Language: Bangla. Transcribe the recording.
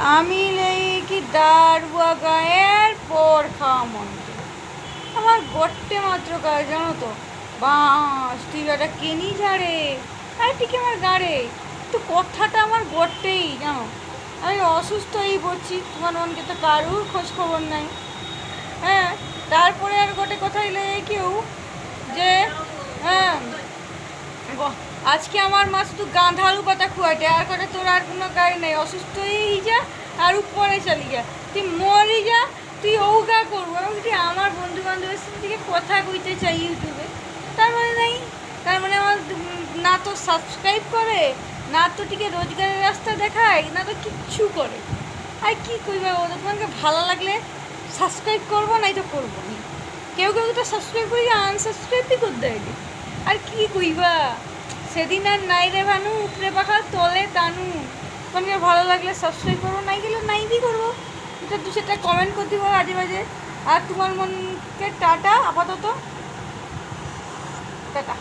আমি নেই কি দাঁড়ুয়া গায়ের পর খাওয়া মন্ত্র? আমার গট্টে মাত্র গায়ে, জানো তো? বাঁশ টিকাটা কেনি ঝাড়ে? আরে ঠিক আমার গাড়ে। তো কথাটা আমার গট্টেই জানো? আমি অসুস্থ হয়েই পড়ছি, তোমার মনকে তো কারুর খোঁজ খবর নাই। হ্যাঁ তারপরে আর গোটে কথা এলে কেউ যে হ্যাঁ গ- আজকে আমার মা শুধু গাঁধালু পাতা খুয়াটে আর করে তোর আর কোনো গাড়ি নেই, অসুস্থ হয়েই যা, আর উপরে চালি যা, তুই মরি যা, তুই ওগা করব। যদি আমার বন্ধু বান্ধবের সাথে থেকে কথা কইতে চাই ইউটিউবে। তার মানে নেই, তার মানে আমার না তো সাবস্ক্রাইব করে, না তো টিকে রোজগারের রাস্তা দেখায়, না তো কিচ্ছু করে। আর কি কইবা ও তোমাকে ভালো লাগলে সাবস্ক্রাইব করব, নাই তো করব না। কেউ কেউ তো সাবস্ক্রাইব করি আনসাবস্ক্রাইবই করে দেয় আর কি কইবা? সেদিন আর নাই রে ভানু, উপরে পাখা তলে তানু তোমাকে ভালো লাগলে সাবস্ক্রাইব করব নাই গেলে নাই কি করব? এটা দু সেটা কমেন্ট করতে পারো আজে বাজে। আর তোমার মনকে টাটা, আপাতত। টাটা।